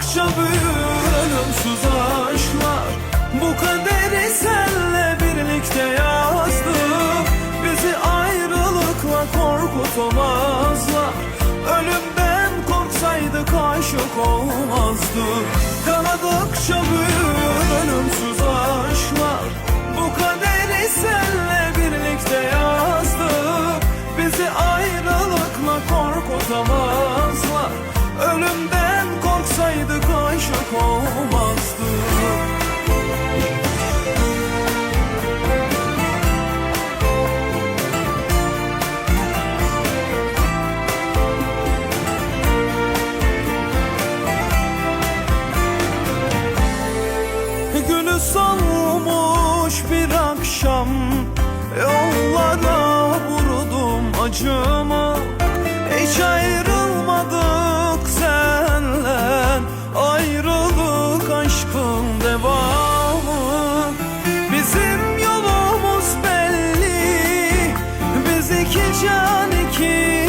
Büyür ölümsüz aşklar. Bu kaderi senle birlikte yazdık. Bizi ayrılıkla korkutamazlar. Ölümden korksaydık aşık olmazdık. Kanadıkça büyür ölümsüz aşklar. Bu kaderi senle birlikte yazdık. Bizi ayrılıkla korkutamazlar. Ölümden solmuş bir akşam. Yollara vurdum acımı Hiç ayrılmadık senle. Ayrılık aşkın devamı. Bizim yolumuz belli. Biz iki can iki